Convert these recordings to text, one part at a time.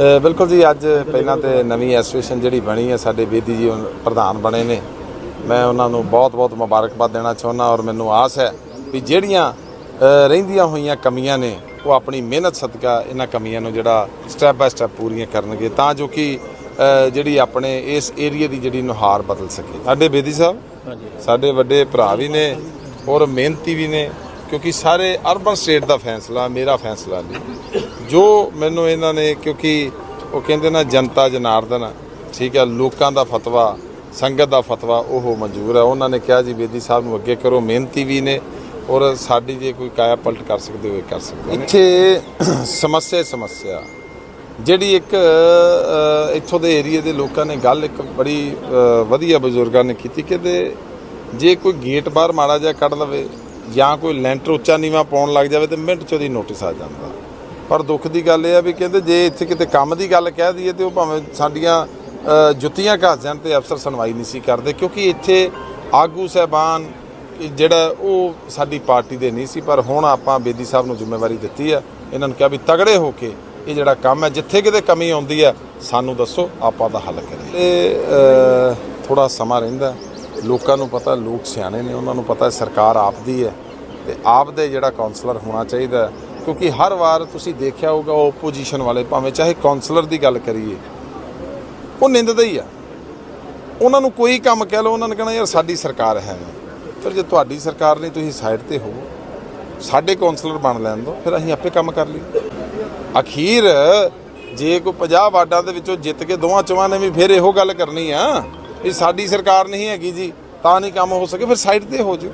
ਬਿਲਕੁਲ ਜੀ ਅੱਜ ਪਹਿਲਾਂ ਤੇ ਨਵੀਂ ਐਸੋਸੀਏਸ਼ਨ ਜਿਹੜੀ ਬਣੀ ਹੈ ਸਾਡੇ ਬੇਦੀ ਜੀ ਪ੍ਰਧਾਨ ਬਣੇ ਨੇ। ਮੈਂ ਉਹਨਾਂ ਨੂੰ ਬਹੁਤ-ਬਹੁਤ ਮੁਬਾਰਕਬਾਦ ਦੇਣਾ ਚਾਹੁੰਦਾ ਔਰ ਮੈਨੂੰ ਆਸ ਹੈ ਵੀ ਜਿਹੜੀਆਂ ਰਹਿੰਦੀਆਂ ਹੋਈਆਂ ਕਮੀਆਂ ਨੇ ਉਹ ਆਪਣੀ ਮਿਹਨਤ ਸਦਕਾ ਇਹਨਾਂ ਕਮੀਆਂ ਨੂੰ ਜਿਹੜਾ ਸਟੈਪ ਬਾਏ ਸਟੈਪ ਪੂਰੀਆਂ ਕਰਨਗੇ ਤਾਂ ਜੋ ਕਿ ਜਿਹੜੀ ਆਪਣੇ ਇਸ ਏਰੀਆ ਦੀ ਜਿਹੜੀ ਨੁਹਾਰ ਬਦਲ ਸਕੇ। ਸਾਡੇ ਬੇਦੀ ਸਾਹਿਬ ਸਾਡੇ ਵੱਡੇ ਭਰਾ ਵੀ ਨੇ ਔਰ ਮਿਹਨਤੀ ਵੀ ਨੇ ਕਿਉਂਕਿ ਸਾਰੇ ਅਰਬਨ ਸਟੇਟ ਦਾ ਫੈਸਲਾ ਮੇਰਾ ਫੈਸਲਾ ਨਹੀਂ ਜੋ ਮੈਨੂੰ ਇਹਨਾਂ ਨੇ, ਕਿਉਂਕਿ ਉਹ ਕਹਿੰਦੇ ਨਾ, ਜਨਤਾ ਜਨਾਰਦਨ, ਠੀਕ ਹੈ, ਲੋਕਾਂ ਦਾ ਫਤਵਾ, ਸੰਗਤ ਦਾ ਫਤਵਾ, ਉਹ ਮਨਜ਼ੂਰ ਹੈ। ਉਹਨਾਂ ਨੇ ਕਿਹਾ ਜੀ, ਬੇਦੀ ਸਾਹਿਬ ਨੂੰ ਅੱਗੇ ਕਰੋ, ਮਿਹਨਤੀ ਵੀ ਨੇ, ਔਰ ਸਾਡੀ ਜੇ ਕੋਈ ਕਾਇਆ ਪਲਟ ਕਰ ਸਕਦੇ ਹੋਏ, ਕਰ ਸਕਦੇ ਇੱਥੇ ਸਮੱਸਿਆ ਸਮੱਸਿਆ। ਜਿਹੜੀ ਇੱਕ ਇੱਥੋਂ ਦੇ ਏਰੀਆ ਦੇ ਲੋਕਾਂ ਨੇ ਗੱਲ ਇੱਕ ਬੜੀ ਵਧੀਆ ਬਜ਼ੁਰਗਾਂ ਨੇ ਕੀਤੀ ਕਿ ਜੇ ਕੋਈ ਗੇਟ ਬਾਹਰ ਮਾੜਾ ਜਿਹਾ ਕੱਢ ਲਵੇ ਜਾਂ ਕੋਈ ਲੈਂਟਰ ਉੱਚਾ ਨੀਵਾ ਪਾਉਣ ਲੱਗ ਜਾਵੇ, ਤੇ ਮਿੰਟ ਚ ਉਹਦੀ ਨੋਟਿਸ ਆ ਜਾਂਦਾ। ਪਰ ਦੁੱਖ ਦੀ ਗੱਲ ਇਹ ਆ ਵੀ ਕਹਿੰਦੇ ਜੇ ਇੱਥੇ ਕਿਤੇ ਕੰਮ ਦੀ ਗੱਲ ਕਹਿ ਦਈਏ ਤੇ ਉਹ ਭਾਵੇਂ ਸਾਡੀਆਂ ਜੁੱਤੀਆਂ ਘਸ ਜਾਣ ਤੇ ਅਫਸਰ ਸੁਣਵਾਈ ਨਹੀਂ ਸੀ ਕਰਦੇ ਕਿਉਂਕਿ ਇੱਥੇ ਆਗੂ ਸਹਿਬਾਨ ਜਿਹੜਾ ਉਹ ਸਾਡੀ ਪਾਰਟੀ ਦੇ ਨਹੀਂ ਸੀ, ਪਰ ਹੁਣ ਆਪਾਂ ਬੇਦੀ ਸਾਹਿਬ ਨੂੰ ਜ਼ਿੰਮੇਵਾਰੀ ਦਿੱਤੀ ਹੈ ਇਹਨਾਂ ਨੂੰ ਕਿਹਾ ਵੀ ਤਗੜੇ ਹੋ ਕੇ ਇਹ ਜਿਹੜਾ ਕੰਮ ਹੈ, ਜਿੱਥੇ ਕਿਤੇ ਕਮੀ ਆਉਂਦੀ ਹੈ, ਸਾਨੂੰ ਦੱਸੋ, ਆਪਾਂ ਦਾ ਹੱਲ ਕਰੀਏ। ਇਹ ਥੋੜਾ ਸਮਾਂ ਰਹਿੰਦਾ ਲੋਕਾਂ ਨੂੰ ਪਤਾ, ਲੋਕ ਸਿਆਣੇ ਨੇ, ਉਹਨਾਂ ਨੂੰ ਪਤਾ ਸਰਕਾਰ ਆਪ ਦੀ ਹੈ ਤੇ ਆਪ ਦੇ ਜਿਹੜਾ ਕਾਉਂਸਲਰ ਹੋਣਾ ਚਾਹੀਦਾ ਕਿਉਂਕਿ ਹਰ ਵਾਰ ਤੁਸੀਂ ਦੇਖਿਆ ਹੋਊਗਾ ਉਹ ਆਪੋਜੀਸ਼ਨ ਵਾਲੇ, ਭਾਵੇਂ ਚਾਹੇ ਕਾਉਂਸਲਰ ਦੀ ਗੱਲ ਕਰੀਏ, ਉਹ ਨਿੰਦਦਾ ਹੀ ਆ। ਉਹਨਾਂ ਨੂੰ ਕੋਈ ਕੰਮ ਕਹਿ ਲਓ, ਉਹਨਾਂ ਨੇ ਕਹਿਣਾ, ਯਾਰ, ਸਾਡੀ ਸਰਕਾਰ ਹੈ ਨਹੀਂ। ਫਿਰ ਜੇ ਤੁਹਾਡੀ ਸਰਕਾਰ ਨਹੀਂ, ਤੁਸੀਂ ਸਾਈਡ ਤੇ ਹੋਵੋ। ਸਾਡੇ ਕਾਉਂਸਲਰ ਬਣ ਲੈਣ ਦਿਓ, ਫਿਰ ਅਸੀਂ ਆਪੇ ਕੰਮ ਕਰ ਲਈ ਅਖੀਰ, ਜੇ ਕੋਈ 50 ਵਾਰਡਾਂ ਦੇ ਵਿੱਚੋਂ ਜਿੱਤ ਕੇ ਦੋਵਾਂ ਚੋਵਾਂ ਨੇ ਵੀ ਫਿਰ ਇਹੋ ਗੱਲ ਕਰਨੀ ਆ ਵੀ ਸਾਡੀ ਸਰਕਾਰ ਨਹੀਂ ਹੈਗੀ ਜੀ, ਤਾਂ ਨਹੀਂ ਕੰਮ ਹੋ ਸਕੇ, ਫਿਰ ਸਾਈਡ ਤੇ ਹੋ ਜਾਓ।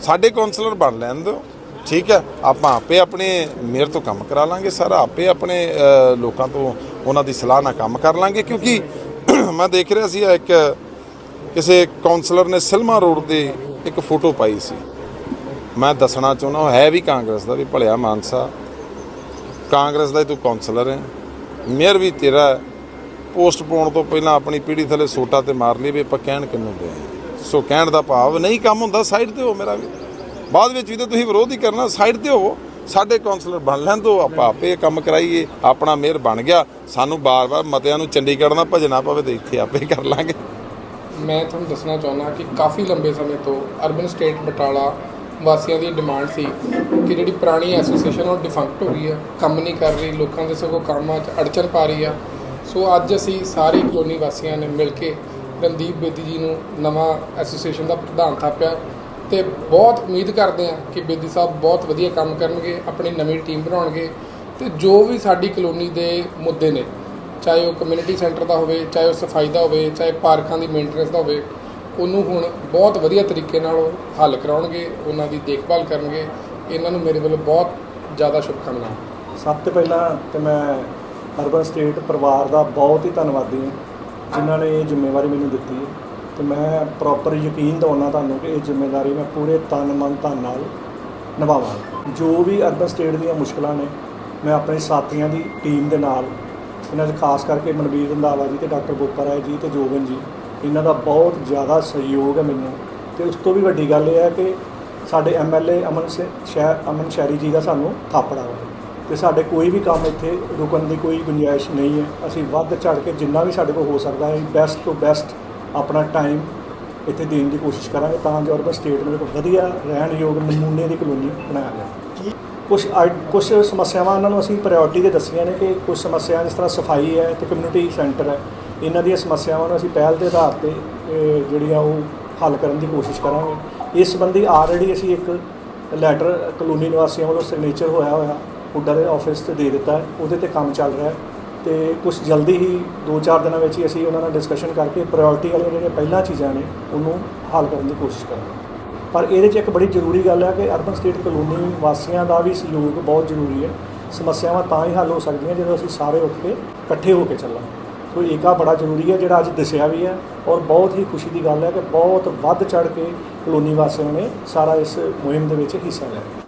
ਸਾਡੇ ਕਾਉਂਸਲਰ ਬਣ ਲੈਣ ਦਿਓ। ਠੀਕ ਹੈ, ਆਪਾਂ ਆਪੇ ਆਪਣੇ ਮੇਅਰ ਤੋਂ ਕੰਮ ਕਰਾ ਲਾਂਗੇ ਸਾਰਾ, ਆਪੇ ਆਪਣੇ ਲੋਕਾਂ ਤੋਂ ਉਹਨਾਂ ਦੀ ਸਲਾਹ ਨਾਲ ਕੰਮ ਕਰ ਲਾਂਗੇ, ਕਿਉਂਕਿ ਮੈਂ ਦੇਖ ਰਿਹਾ ਸੀ ਇੱਕ ਕਿਸੇ ਕਾਉਂਸਲਰ ਨੇ ਸਿਲਮਾ ਰੋਡ ਤੇ ਇੱਕ ਫੋਟੋ ਪਾਈ ਸੀ। ਮੈਂ ਦੱਸਣਾ ਚਾਹੁੰਦਾ ਉਹ ਹੈ ਵੀ ਕਾਂਗਰਸ ਦਾ ਵੀ ਭਲਿਆ ਮਾਨਸਾ। ਕਾਂਗਰਸ ਦਾ ਹੀ ਤੂੰ ਕਾਉਂਸਲਰ ਹੈ। ਮੇਅਰ ਵੀ ਤੇਰਾ ਪੋਸਟ ਪਾਉਣ ਤੋਂ ਪਹਿਲਾਂ ਆਪਣੀ ਪੀੜੀ ਥੱਲੇ ਸੋਟਾ ਤੇ ਮਾਰ ਲਈ ਵੀ ਆਪਾਂ ਕਹਿਣ ਕਿੰਨੂੰ ਦੇ ਸੋ ਕਹਿਣ ਦਾ ਭਾਵ ਨਹੀਂ ਕੰਮ ਹੁੰਦਾ ਸਾਈਡ ਤੇ ਹੋ ਮੇਰਾ ਵੀ। ਬਾਅਦ ਵਿੱਚ ਵੀ ਤਾਂ ਤੁਸੀਂ ਵਿਰੋਧ ਹੀ ਕਰਨਾ ਸਾਈਡ ਤੇ ਹੋ ਸਾਡੇ ਕਾਉਂਸਲਰ ਬਣ ਲੈਣ ਦੋ, ਆਪਾਂ ਆਪੇ ਕੰਮ ਕਰਾਈਏ, ਆਪਣਾ ਮੇਅਰ ਬਣ ਗਿਆ। ਸਾਨੂੰ ਬਾਰ-ਬਾਰ ਮਤਿਆਂ ਨੂੰ ਚੰਡੀਗੜ੍ਹ ਨਾਲ ਭਜਣਾ ਪਵੇ ਤੇ ਇੱਥੇ ਆਪੇ ਕਰ ਲਾਂਗੇ। ਮੈਂ ਤੁਹਾਨੂੰ ਦੱਸਣਾ ਚਾਹੁੰਦਾ ਕਿ ਕਾਫੀ ਲੰਬੇ ਸਮੇਂ ਤੋਂ ਅਰਬਨ ਸਟੇਟ ਬਟਾਲਾ ਵਾਸੀਆਂ ਦੀ ਡਿਮਾਂਡ ਸੀ ਕਿ ਜਿਹੜੀ ਪੁਰਾਣੀ ਐਸੋਸੀਏਸ਼ਨ ਉਹ ਡਿਫੰਕਟ ਹੋ ਗਈ ਆ, ਕੰਮ ਨਹੀਂ ਕਰ ਰਹੀ, ਲੋਕਾਂ ਦੇ ਸਗੋਂ ਕੰਮਾਂ 'ਚ ਅੜਚਨ ਪਾ ਰਹੀ ਆ। ਸੋ ਅੱਜ ਅਸੀਂ ਸਾਰੀ ਕਲੋਨੀ ਵਾਸੀਆਂ ਨੇ ਮਿਲ ਕੇ ਰਣਦੀਪ ਬੇਦੀ ਜੀ ਨੂੰ ਨਵਾਂ ਐਸੋਸੀਏਸ਼ਨ ਦਾ ਪ੍ਰਧਾਨ ਥਾਪਿਆ। ਤੇ ਬਹੁਤ ਉਮੀਦ ਕਰਦੇ ਹਾਂ ਕਿ ਬੇਦੀ ਸਾਹਿਬ ਬਹੁਤ ਵਧੀਆ ਕੰਮ ਕਰਨਗੇ, ਆਪਣੀ ਨਵੀਂ ਟੀਮ ਬਣਾਉਣਗੇ ਤੇ ਜੋ ਵੀ ਸਾਡੀ ਕਲੋਨੀ ਦੇ ਮੁੱਦੇ ਨੇ, ਚਾਹੇ ਉਹ ਕਮਿਊਨਿਟੀ ਸੈਂਟਰ ਦਾ ਹੋਵੇ, ਚਾਹੇ ਉਹ ਸਫ਼ਾਈ ਦਾ ਹੋਵੇ, ਚਾਹੇ ਪਾਰਕਾਂ ਦੀ ਮੇਨਟੇਨੈਂਸ ਦਾ ਹੋਵੇ, ਉਹਨੂੰ ਹੁਣ ਬਹੁਤ ਵਧੀਆ ਤਰੀਕੇ ਨਾਲ ਉਹ ਹੱਲ ਕਰਾਉਣਗੇ, ਉਹਨਾਂ ਦੀ ਦੇਖਭਾਲ ਕਰਨਗੇ, ਇਹਨਾਂ ਨੂੰ ਮੇਰੇ ਵੱਲੋਂ ਬਹੁਤ ਜ਼ਿਆਦਾ ਸ਼ੁਭਕਾਮਨਾਵਾਂ। ਸਭ ਤੋਂ ਪਹਿਲਾਂ ਤੇ ਮੈਂ ਅਰਬਨ ਸਟੇਟ ਪਰਿਵਾਰ ਦਾ ਬਹੁਤ ਹੀ ਧੰਨਵਾਦੀ ਹਾਂ, ਜਿਨ੍ਹਾਂ ਨੇ ਇਹ ਜ਼ਿੰਮੇਵਾਰੀ ਮੈਨੂੰ ਦਿੱਤੀ ਹੈ। ਤੇ ਮੈਂ ਪ੍ਰੋਪਰ ਯਕੀਨ ਦਿਵਾਉਣਾ ਤੁਹਾਨੂੰ ਕਿ ਇਹ ਜ਼ਿੰਮੇਵਾਰੀ ਮੈਂ ਪੂਰੇ ਤਨ ਮਨ ਧਨ ਨਾਲ ਨਿਭਾਵਾਂਗਾ। ਜੋ ਵੀ ਅਰਬਨ ਸਟੇਟ ਦੀਆਂ ਮੁਸ਼ਕਲਾਂ ਨੇ, ਮੈਂ ਆਪਣੇ ਸਾਥੀਆਂ ਦੀ ਟੀਮ ਦੇ ਨਾਲ, ਇਹਨਾਂ 'ਚ ਖਾਸ ਕਰਕੇ ਮਨਵੀਰ ਰੰਧਾਵਾ ਜੀ ਤੇ ਡਾਕਟਰ ਬੋਪਾ ਰਾਏ ਜੀ ਤੇ ਜੋਗਨ ਜੀ, ਇਹਨਾਂ ਦਾ ਬਹੁਤ ਜ਼ਿਆਦਾ ਸਹਿਯੋਗ ਹੈ ਮੈਨੂੰ। ਤੇ ਉਸ ਤੋਂ ਵੀ ਵੱਡੀ ਗੱਲ ਇਹ ਹੈ ਕਿ ਸਾਡੇ ਐਮਐਲਏ ਅਮਨ ਸੇ- ਸ਼ਹਿ, ਅਮਨ ਸ਼ਹਿਰੀ ਜੀ ਦਾ ਸਾਨੂੰ ਥਾਪੜਾ ਵਾ। ਤੇ ਸਾਡੇ ਕੋਈ ਵੀ ਕੰਮ ਇੱਥੇ ਰੁਕਣ ਦੀ ਕੋਈ ਗੁੰਜਾਇਸ਼ ਨਹੀਂ ਹੈ। ਅਸੀਂ ਵੱਧ ਚੜ ਕੇ ਜਿੰਨਾ ਵੀ ਸਾਡੇ ਕੋਲ ਹੋ ਸਕਦਾ ਹੈ ਬੈਸਟ ਤੋਂ ਬੈਸਟ ਆਪਣਾ ਟਾਈਮ ਇੱਥੇ ਦੇਣ ਦੀ ਕੋਸ਼ਿਸ਼ ਕਰਾਂਗੇ ਤਾਂ ਜੋ ਅਰਬਨ ਸਟੇਟ ਨੂੰ ਇੱਕ ਵਧੀਆ ਰਹਿਣ ਯੋਗ ਨਮੂਨੇ ਦੀ ਕਲੋਨੀ ਬਣਾਇਆ ਜਾਵੇ। ਕੁਝ ਕੁਝ ਸਮੱਸਿਆਵਾਂ ਉਹਨਾਂ ਨੂੰ ਅਸੀਂ ਪ੍ਰਾਇੋਰਟੀ ਦੇ ਦੱਸੀਆਂ ਨੇ ਕਿ ਕੁਝ ਸਮੱਸਿਆ ਜਿਸ ਤਰ੍ਹਾਂ ਸਫ਼ਾਈ ਹੈ ਤੇ ਕਮਿਊਨਿਟੀ ਸੈਂਟਰ ਹੈ ਇਹਨਾਂ ਦੀਆਂ ਸਮੱਸਿਆਵਾਂ ਨੂੰ ਅਸੀਂ ਪਹਿਲ ਦੇ ਆਧਾਰ ਤੇ ਜਿਹੜੀਆਂ ਉਹ ਹੱਲ ਕਰਨ ਦੀ ਕੋਸ਼ਿਸ਼ ਕਰਾਂਗੇ। ਇਸ ਸੰਬੰਧੀ ਆਲਰੇਡੀ ਅਸੀਂ ਇੱਕ ਲੈਟਰ ਕਲੋਨੀ ਨਿਵਾਸੀਆਂ ਵੱਲੋਂ ਸਿਗਨੇਚਰ ਹੋਇਆ ਹੋਇਆ ਹੁੱਡਾ ਦੇ ਆਫਿਸ ਤੇ ਦੇ ਦਿੱਤਾ ਹੈ ਉਹਦੇ ਤੇ ਕੰਮ ਚੱਲ ਰਿਹਾ ਹੈ। ਤੇ ਕੁਝ ਜਲਦੀ ਹੀ 2-4 ਦਿਨਾਂ ਵਿੱਚ ਹੀ ਅਸੀਂ ਉਹਨਾਂ ਨਾਲ ਡਿਸਕਸ਼ਨ ਕਰਕੇ ਪ੍ਰਾਇੋਰਟੀ ਵਾਲੀਆਂ ਜਿਹੜੀਆਂ ਪਹਿਲਾਂ ਚੀਜ਼ਾਂ ਨੇ ਉਹਨੂੰ ਹੱਲ ਕਰਨ ਦੀ ਕੋਸ਼ਿਸ਼ ਕਰਾਂਗੇ। ਪਰ ਇਹਦੇ 'ਚ ਇੱਕ ਬੜੀ ਜ਼ਰੂਰੀ ਗੱਲ ਹੈ ਕਿ ਅਰਬਨ ਸਟੇਟ ਕਲੋਨੀ ਵਾਸੀਆਂ ਦਾ ਵੀ ਸਹਿਯੋਗ ਬਹੁਤ ਜ਼ਰੂਰੀ ਹੈ। ਸਮੱਸਿਆਵਾਂ ਤਾਂ ਹੀ ਹੱਲ ਹੋ ਸਕਦੀਆਂ ਜਦੋਂ ਅਸੀਂ ਸਾਰੇ ਉੱਠ ਕੇ ਇਕੱਠੇ ਹੋ ਕੇ ਚੱਲਾਂ ਸੋ ਏਕਾ ਬੜਾ ਜ਼ਰੂਰੀ ਹੈ, ਜਿਹੜਾ ਅੱਜ ਦਿਸਿਆ ਵੀ ਹੈ ਔਰ ਬਹੁਤ ਹੀ ਖੁਸ਼ੀ ਦੀ ਗੱਲ ਹੈ ਕਿ ਬਹੁਤ ਵੱਧ ਚੜ ਕੇ ਕਲੋਨੀ ਵਾਸੀਆਂ ਨੇ ਸਾਰਾ ਇਸ ਮੁਹਿੰਮ ਦੇ ਵਿੱਚ ਹਿੱਸਾ ਲਿਆ।